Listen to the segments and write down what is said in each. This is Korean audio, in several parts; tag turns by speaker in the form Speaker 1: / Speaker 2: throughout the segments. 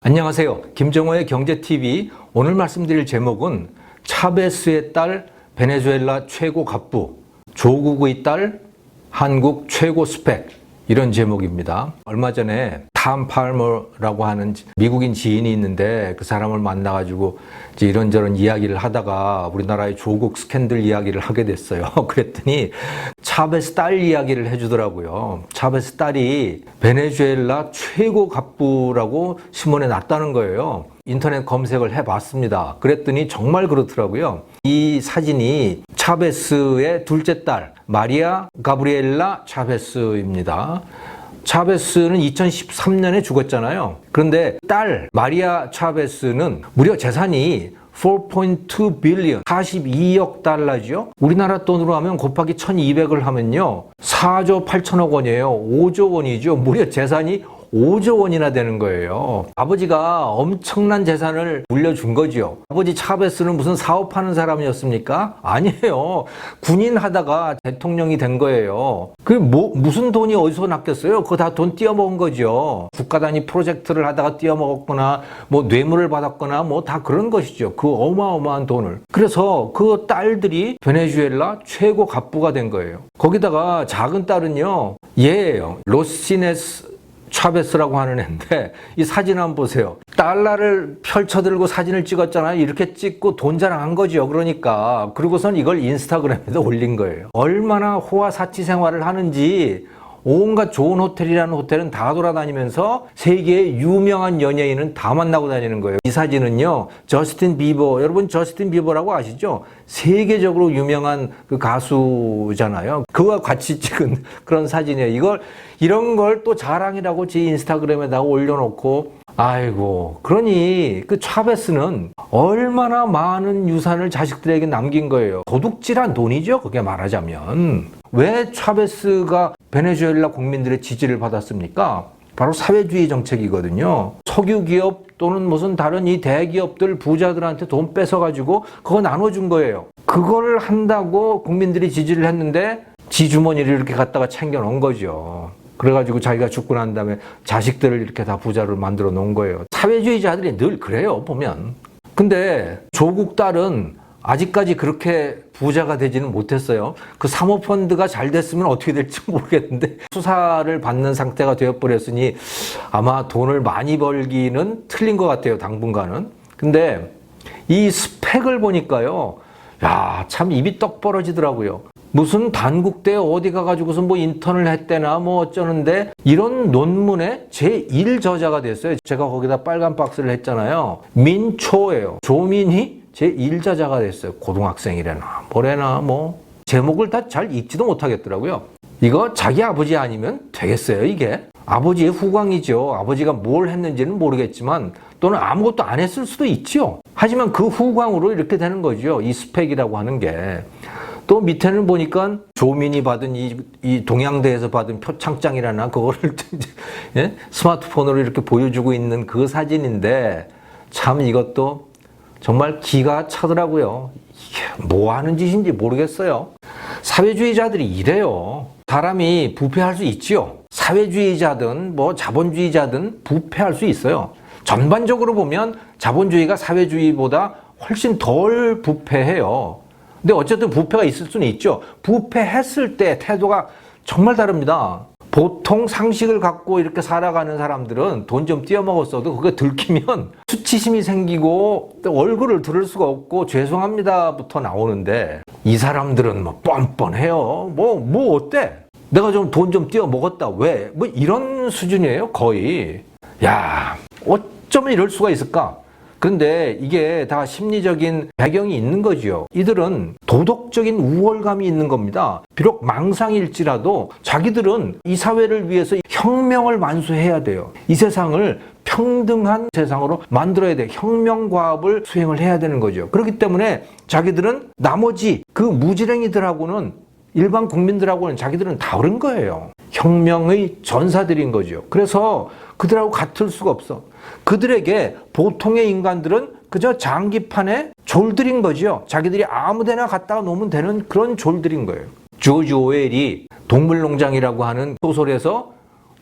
Speaker 1: 안녕하세요. 김정호의 경제TV. 오늘 말씀드릴 제목은 차베스의 딸 베네수엘라 최고 갑부, 조국의 딸 한국 최고 스펙. 이런 제목입니다. 얼마 전에 탐 팔머라고 하는 미국인 지인이 있는데 그 사람을 만나가지고 이런저런 이야기를 하다가 우리나라의 조국 스캔들 이야기를 하게 됐어요. 그랬더니 차베스 딸 이야기를 해주더라고요. 차베스 딸이 베네수엘라 최고 갑부라고 신문에 났다는 거예요. 인터넷 검색을 해봤습니다. 그랬더니 정말 그렇더라고요. 이 사진이 차베스의 둘째 딸 마리아 가브리엘라 차베스입니다. 차베스는 2013년에 죽었잖아요. 그런데 딸 마리아 차베스는 무려 재산이 4.2 빌리언, 42억 달러죠. 우리나라 돈으로 하면 곱하기 1200을 하면요. 4조 8천억 원이에요. 5조 원이죠. 무려 재산이 5조 원이나 되는 거예요. 아버지가 엄청난 재산을 물려준 거죠. 아버지 차베스는 무슨 사업하는 사람이었습니까? 아니에요. 군인 하다가 대통령이 된 거예요. 그 뭐, 무슨 돈이 어디서 났겠어요? 그거 다 돈 띄어먹은 거죠. 국가 단위 프로젝트를 하다가 띄어먹었거나, 뭐 뇌물을 받았거나, 뭐 다 그런 것이죠. 그 어마어마한 돈을. 그래서 그 딸들이 베네수엘라 최고 갑부가 된 거예요. 거기다가 작은 딸은요, 얘예요. 로시네스 차베스라고 하는 애인데 이 사진 한번 보세요. 달러를 펼쳐들고 사진을 찍었잖아요. 이렇게 찍고 돈 자랑한 거죠. 그러니까 그리고선 이걸 인스타그램에도 올린 거예요. 얼마나 호화사치 생활을 하는지 온갖 좋은 호텔이라는 호텔은 다 돌아다니면서 세계의 유명한 연예인은 다 만나고 다니는 거예요. 이 사진은요, 저스틴 비버, 여러분 저스틴 비버라고 아시죠? 세계적으로 유명한 그 가수잖아요. 그와 같이 찍은 그런 사진이에요. 이걸, 이런 걸 또 자랑이라고 제 인스타그램에다가 올려놓고, 아이고, 그러니 그 차베스는 얼마나 많은 유산을 자식들에게 남긴 거예요. 도둑질한 돈이죠. 그게 말하자면. 왜 차베스가 베네수엘라 국민들의 지지를 받았습니까? 바로 사회주의 정책이거든요. 석유 기업 또는 무슨 다른 이 대기업들 부자들한테 돈 뺏어가지고 그거 나눠준 거예요. 그걸 한다고 국민들이 지지를 했는데 지 주머니를 이렇게 갖다가 챙겨 놓은 거죠. 그래가지고 자기가 죽고 난 다음에 자식들을 이렇게 다 부자를 만들어 놓은 거예요. 사회주의자들이 늘 그래요, 보면. 근데 조국 딸은 아직까지 그렇게 부자가 되지는 못했어요. 그 사모펀드가 잘 됐으면 어떻게 될지 모르겠는데 수사를 받는 상태가 되어버렸으니 아마 돈을 많이 벌기는 틀린 것 같아요, 당분간은. 근데 이 스펙을 보니까요. 야, 참 입이 떡 벌어지더라고요. 무슨 단국대 어디 가가지고서 뭐 인턴을 했대나 뭐 어쩌는데 이런 논문의 제1 저자가 됐어요. 제가 거기다 빨간 박스를 했잖아요. 민초예요. 조민희 제1 저자가 됐어요. 고등학생이래나 뭐래나 뭐 제목을 다 잘 읽지도 못하겠더라고요. 이거 자기 아버지 아니면 되겠어요, 이게? 아버지의 후광이죠. 아버지가 뭘 했는지는 모르겠지만 또는 아무것도 안 했을 수도 있죠. 하지만 그 후광으로 이렇게 되는 거죠. 이 스펙이라고 하는 게. 또 밑에는 보니까 조민이 받은 이, 이 동양대에서 받은 표창장이라나 그거를 예? 스마트폰으로 이렇게 보여주고 있는 그 사진인데 참 이것도 정말 기가 차더라고요. 뭐 하는 짓인지 모르겠어요. 사회주의자들이 이래요. 사람이 부패할 수 있지요. 사회주의자든 뭐 자본주의자든 부패할 수 있어요. 전반적으로 보면 자본주의가 사회주의보다 훨씬 덜 부패해요. 근데 어쨌든 부패가 있을 수는 있죠. 부패했을 때 태도가 정말 다릅니다. 보통 상식을 갖고 이렇게 살아가는 사람들은 돈 좀 띄어먹었어도 그게 들키면 수치심이 생기고 또 얼굴을 들을 수가 없고 죄송합니다부터 나오는데 이 사람들은 뭐 뻔뻔해요. 뭐, 뭐 어때? 내가 좀 돈 좀 띄어먹었다. 왜? 뭐 이런 수준이에요. 거의. 야, 어쩌면 이럴 수가 있을까? 그런데 이게 다 심리적인 배경이 있는 거지요. 이들은 도덕적인 우월감이 있는 겁니다. 비록 망상일지라도 자기들은 이 사회를 위해서 혁명을 만수해야 돼요. 이 세상을 평등한 세상으로 만들어야 돼. 혁명과업을 수행을 해야 되는 거죠. 그렇기 때문에 자기들은 나머지 그 무지랭이들하고는 일반 국민들하고는 자기들은 다른 거예요. 혁명의 전사들인 거죠. 그래서 그들하고 같을 수가 없어. 그들에게 보통의 인간들은 그저 장기판에 졸들인 거죠. 자기들이 아무 데나 갖다가 놓으면 되는 그런 졸들인 거예요. 조지 오웰이 동물농장이라고 하는 소설에서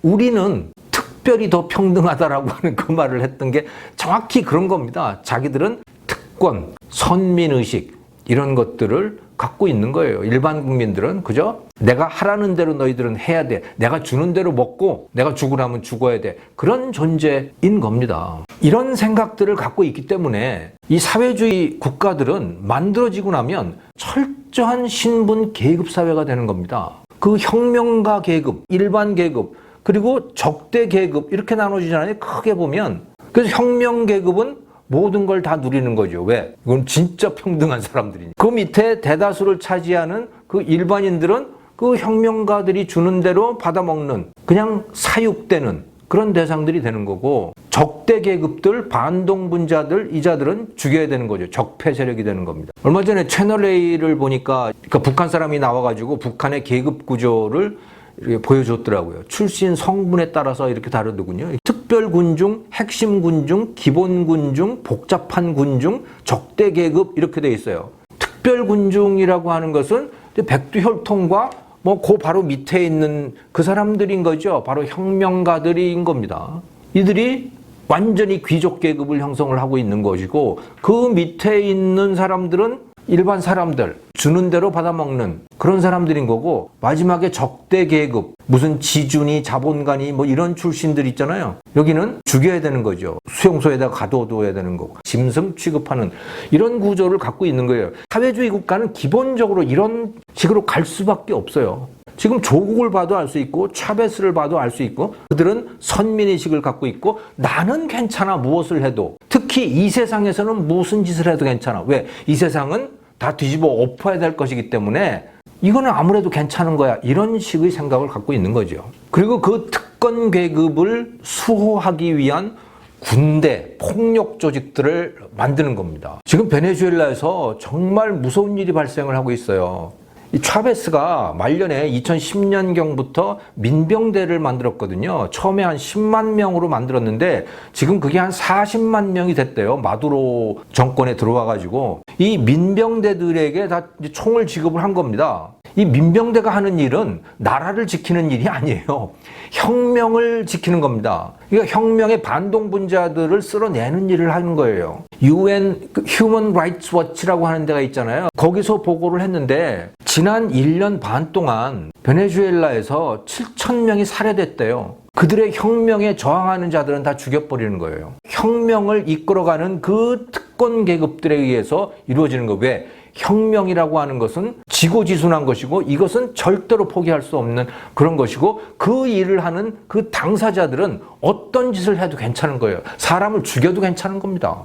Speaker 1: 우리는 특 특별히 더 평등하다라고 하는 그 말을 했던 게 정확히 그런 겁니다. 자기들은 특권, 선민의식 이런 것들을 갖고 있는 거예요. 일반 국민들은 그죠? 내가 하라는 대로 너희들은 해야 돼. 내가 주는 대로 먹고 내가 죽으라면 죽어야 돼. 그런 존재인 겁니다. 이런 생각들을 갖고 있기 때문에 이 사회주의 국가들은 만들어지고 나면 철저한 신분 계급 사회가 되는 겁니다. 그 혁명가 계급, 일반 계급, 그리고 적대 계급 이렇게 나눠지잖아요. 크게 보면. 그래서 혁명 계급은 모든 걸 다 누리는 거죠. 왜? 이건 진짜 평등한 사람들이니. 그 밑에 대다수를 차지하는 그 일반인들은 그 혁명가들이 주는 대로 받아먹는 그냥 사육되는 그런 대상들이 되는 거고 적대 계급들, 반동 분자들, 이자들은 죽여야 되는 거죠. 적폐 세력이 되는 겁니다. 얼마 전에 채널 A를 보니까 그러니까 북한 사람이 나와가지고 북한의 계급 구조를 이렇게 보여줬더라고요. 출신 성분에 따라서 이렇게 다르더군요. 특별 군중, 핵심 군중, 기본 군중, 복잡한 군중, 적대 계급 이렇게 돼 있어요. 특별 군중이라고 하는 것은 백두 혈통과 뭐 그 바로 밑에 있는 그 사람들인 거죠. 바로 혁명가들인 겁니다. 이들이 완전히 귀족 계급을 형성을 하고 있는 것이고 그 밑에 있는 사람들은 일반 사람들 주는 대로 받아먹는 그런 사람들인 거고 마지막에 적대 계급 무슨 지준이 자본가니 뭐 이런 출신들 있잖아요. 여기는 죽여야 되는 거죠. 수용소에다 가둬둬야 되는 거고 짐승 취급하는 이런 구조를 갖고 있는 거예요. 사회주의 국가는 기본적으로 이런 식으로 갈 수밖에 없어요. 지금 조국을 봐도 알 수 있고 차베스를 봐도 알 수 있고 그들은 선민의식을 갖고 있고 나는 괜찮아 무엇을 해도. 특히 이 세상에서는 무슨 짓을 해도 괜찮아. 왜? 이 세상은 다 뒤집어 엎어야 될 것이기 때문에 이거는 아무래도 괜찮은 거야 이런 식의 생각을 갖고 있는 거죠 그리고 그 특권 계급을 수호하기 위한 군대, 폭력 조직들을 만드는 겁니다. 지금 베네수엘라에서 정말 무서운 일이 발생을 하고 있어요. 이 차베스가 말년에 2010년경부터 민병대를 만들었거든요. 처음에 한 10만 명으로 만들었는데 지금 그게 한 40만 명이 됐대요. 마두로 정권에 들어와가지고 이 민병대들에게 다 총을 지급을 한 겁니다. 이 민병대가 하는 일은 나라를 지키는 일이 아니에요. 혁명을 지키는 겁니다. 그러니까 혁명의 반동 분자들을 쓸어내는 일을 하는 거예요. UN Human Rights Watch라고 하는 데가 있잖아요. 거기서 보고를 했는데 지난 1년 반 동안 베네수엘라에서 7천 명이 살해됐대요. 그들의 혁명에 저항하는 자들은 다 죽여버리는 거예요. 혁명을 이끌어가는 그 특권 계급들에 의해서 이루어지는 거. 왜? 혁명이라고 하는 것은 지고지순한 것이고 이것은 절대로 포기할 수 없는 그런 것이고 그 일을 하는 그 당사자들은 어떤 짓을 해도 괜찮은 거예요. 사람을 죽여도 괜찮은 겁니다.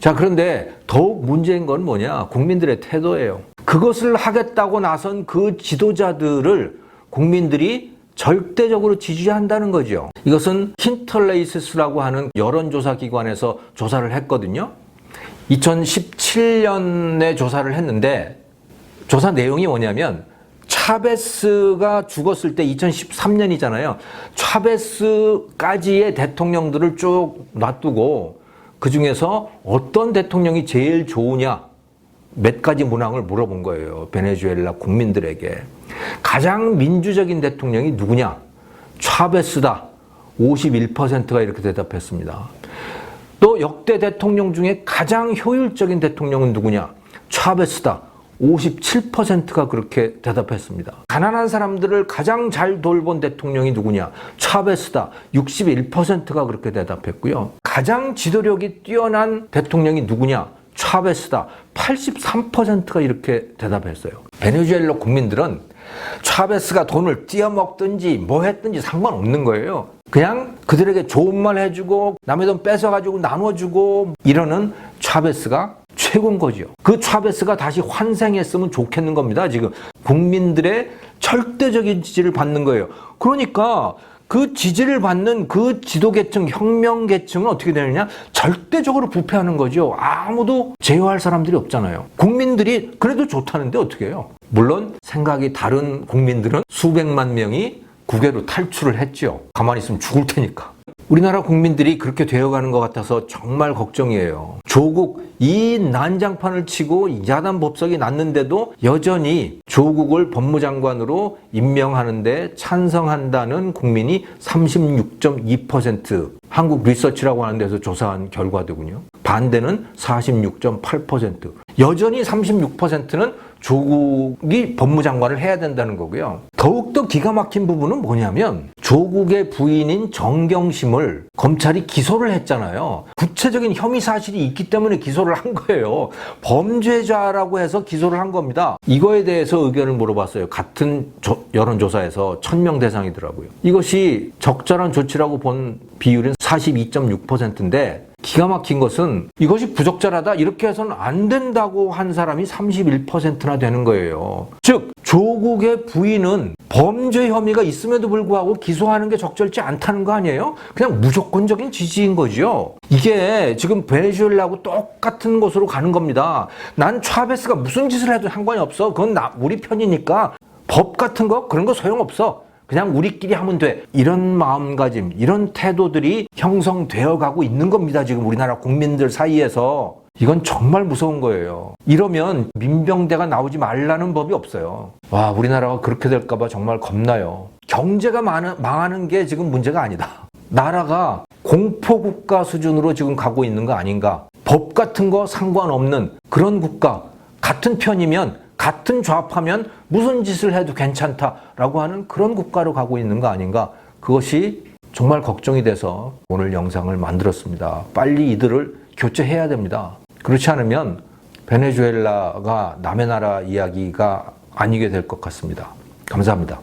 Speaker 1: 자, 그런데 더욱 문제인 건 뭐냐? 국민들의 태도예요. 그것을 하겠다고 나선 그 지도자들을 국민들이 절대적으로 지지한다는 거죠. 이것은 힌털레이스라고 하는 여론조사 기관에서 조사를 했거든요. 2017년에 조사를 했는데 조사 내용이 뭐냐면 차베스가 죽었을 때 2013년이잖아요. 차베스까지의 대통령들을 쭉 놔두고 그 중에서 어떤 대통령이 제일 좋으냐 몇 가지 문항을 물어본 거예요. 베네수엘라 국민들에게. 가장 민주적인 대통령이 누구냐? 차베스다. 51%가 이렇게 대답했습니다. 또 역대 대통령 중에 가장 효율적인 대통령은 누구냐? 차베스다. 57%가 그렇게 대답했습니다. 가난한 사람들을 가장 잘 돌본 대통령이 누구냐? 차베스다. 61%가 그렇게 대답했고요. 가장 지도력이 뛰어난 대통령이 누구냐? 차베스다. 83%가 이렇게 대답했어요. 베네수엘라 국민들은 차베스가 돈을 띄어먹든지 뭐 했든지 상관없는 거예요. 그냥 그들에게 좋은 말 해주고 남의 돈 뺏어가지고 나눠주고 이러는 차베스가 최고인 거죠. 그 차베스가 다시 환생했으면 좋겠는 겁니다. 지금 국민들의 절대적인 지지를 받는 거예요. 그러니까 그 지지를 받는 그 지도계층, 혁명계층은 어떻게 되느냐? 절대적으로 부패하는 거죠. 아무도 제어할 사람들이 없잖아요. 국민들이 그래도 좋다는데 어떻게 해요? 물론 생각이 다른 국민들은 수백만 명이 국외로 탈출을 했죠. 가만히 있으면 죽을 테니까. 우리나라 국민들이 그렇게 되어가는 것 같아서 정말 걱정이에요. 조국 이 난장판을 치고 야단 법석이 났는데도 여전히 조국을 법무장관으로 임명하는데 찬성한다는 국민이 36.2% 한국 리서치라고 하는 데서 조사한 결과더군요. 반대는 46.8%. 여전히 36%는 조국이 법무장관을 해야 된다는 거고요. 더욱더 기가 막힌 부분은 뭐냐면 조국의 부인인 정경심을 검찰이 기소를 했잖아요. 구체적인 혐의 사실이 있기 때문에 기소를 한 거예요. 범죄자라고 해서 기소를 한 겁니다. 이거에 대해서 의견을 물어봤어요. 같은 조- 여론조사에서 1000명 대상이더라고요. 이것이 적절한 조치라고 본 비율은 42.6%인데 기가 막힌 것은 이것이 부적절하다 이렇게 해서는 안 된다고 한 사람이 31%나 되는 거예요. 즉 조국의 부인은 범죄 혐의가 있음에도 불구하고 기소하는 게 적절치 않다는 거 아니에요? 그냥 무조건적인 지지인 거죠. 이게 지금 베네수엘라하고 똑같은 곳으로 가는 겁니다. 난 차베스가 무슨 짓을 해도 상관이 없어. 그건 나, 우리 편이니까 법 같은 거 그런 거 소용없어. 그냥 우리끼리 하면 돼. 이런 마음가짐, 이런 태도들이 형성되어 가고 있는 겁니다. 지금 우리나라 국민들 사이에서. 이건 정말 무서운 거예요. 이러면 민병대가 나오지 말라는 법이 없어요. 와, 우리나라가 그렇게 될까봐 정말 겁나요. 경제가 많은- 망하는 게 지금 문제가 아니다. 나라가 공포국가 수준으로 지금 가고 있는 거 아닌가. 법 같은 거 상관없는 그런 국가, 같은 편이면 같은 좌파면 무슨 짓을 해도 괜찮다라고 하는 그런 국가로 가고 있는 거 아닌가. 그것이 정말 걱정이 돼서 오늘 영상을 만들었습니다. 빨리 이들을 교체해야 됩니다. 그렇지 않으면 베네수엘라가 남의 나라 이야기가 아니게 될 것 같습니다. 감사합니다.